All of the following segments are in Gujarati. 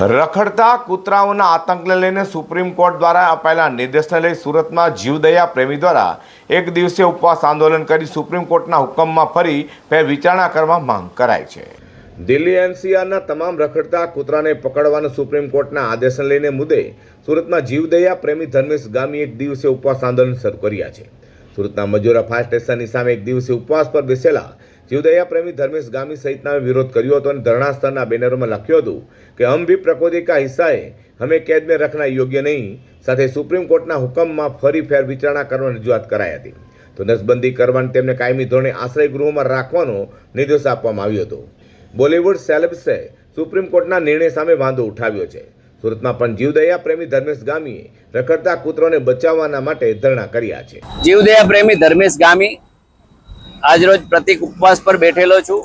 રખડતા કૂતરાઓના આતંકને લઈને સુપ્રીમ કોર્ટ દ્વારા અપાયેલા નિર્દેશને લઈ સુરતમાં જીવદયા પ્રેમી દ્વારા એક દિવસીય ઉપવાસ આંદોલન કરી સુપ્રીમ કોર્ટના હુકમમાં ફરી ફેર વિચારણા કરવા માંગ કરાઈ છે. દિલ્હી એનસીઆરના તમામ રખડતા કૂતરાને પકડવાના સુપ્રીમ કોર્ટના આદેશને લઈને મુદ્દે સુરતમાં જીવદયા પ્રેમી ધર્મેશ ગામી એક દિવસીય ઉપવાસ આંદોલન શરૂ કર્યા છે. સુરતના મજૂરા ફાયર સ્ટેશનની સામે એક દિવસીય ઉપવાસ પર બેસેલા જીવદયા પ્રેમી ધર્મેશ ગામી સહિતના વિરોધ કર્યો હતો અને ધરણા સ્થળના બેનરોમાં લખ્યું હતું કે, હમ ભી પ્રકૃતિ કા હિસ્સા હે, હમે કેદ में રખના યોગ્ય નહીં. સાથે સુપ્રીમ કોર્ટના હુકમમાં ફરી ફેર વિચારણા કરવાની રજૂઆત કરાઈ હતી. તો નસબંધી કરવાની તેમને કાયમી ધોરણે આશ્રય ગૃહમાં રાખવાનો નિર્દેશ આપવામાં આવ્યો હતો. બોલિવૂડ સેલેબ્સે સુપ્રીમ કોર્ટના નિર્ણય સામે વાંધો ઉઠાવ્યો છે. સુરતમાં પણ જીવદયા પ્રેમી ધર્મેશ ગામીએ રખડતા કૂતરોને બચાવવાના માટે ધરણા કર્યા છે. જીવદયા પ્રેમી ધર્મેશ ગામી આજરોજ પ્રતિક ઉપવાસ પર બેઠેલો છું.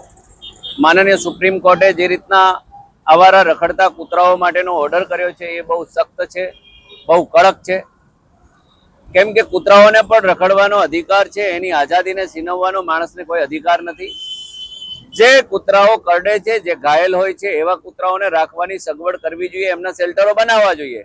માનનીય સુપ્રીમ કોર્ટે જે રીતના આવારા રખડતા કૂતરાઓ માટેનો ઓર્ડર કર્યો છે, એ બહુ સખ્ત છે, બહુ કડક છે. કેમ કે કૂતરાઓને પણ રખડવાનો અધિકાર છે, એની આઝાદીને છીનવવાનો માણસને કોઈ અધિકાર નથી. જે કૂતરાઓ કરડે છે, જે ઘાયલ હોય છે, એવા કૂતરાઓને રાખવાની સગવડ કરવી જોઈએ, એમના શેલ્ટરો બનાવવા જોઈએ.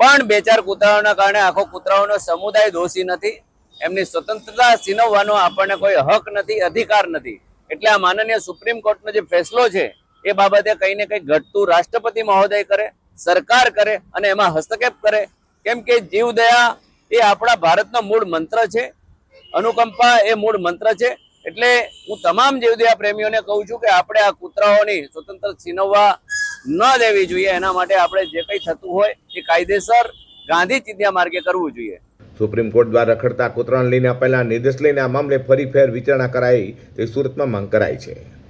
પણ બે ચાર કૂતરાઓના કારણે આખો કૂતરાઓનો સમુદાય દોષી નથી. એમની સ્વતંત્રતા છીનવવાનો આપણને કોઈ હક નથી, અધિકાર નથી. એટલે આ માનનીય સુપ્રીમ કોર્ટનો જે ફેસલો છે, એ બાબતે કંઈ ને કંઈ ઘટતું રાષ્ટ્રપતિ મહોદય કરે, સરકાર કરે અને એમાં હસ્તક્ષેપ કરે. કેમ કે જીવદયા એ આપણા ભારતનો મૂળ મંત્ર છે. અનુકંપા એ મૂળ મંત્ર છે. એટલે હું તમામ જીવદયા પ્રેમીઓને કહું છું કે આપણે આ કૂતરાઓની સ્વતંત્ર છીનવવા ન દેવી જોઈએ. એના માટે આપણે જે કંઈ થતું હોય એ કાયદેસર ગાંધી ચિંધ્યા માર્ગે કરવું જોઈએ. સુપ્રીમ કોર્ટ દ્વારા રખડતા કૂતરાને લઈને અપાયેલા નિર્દેશ લઈને આ મામલે ફરી ફેર વિચારણા કરાઈ તે સુરતમાં માંગ કરાઈ છે.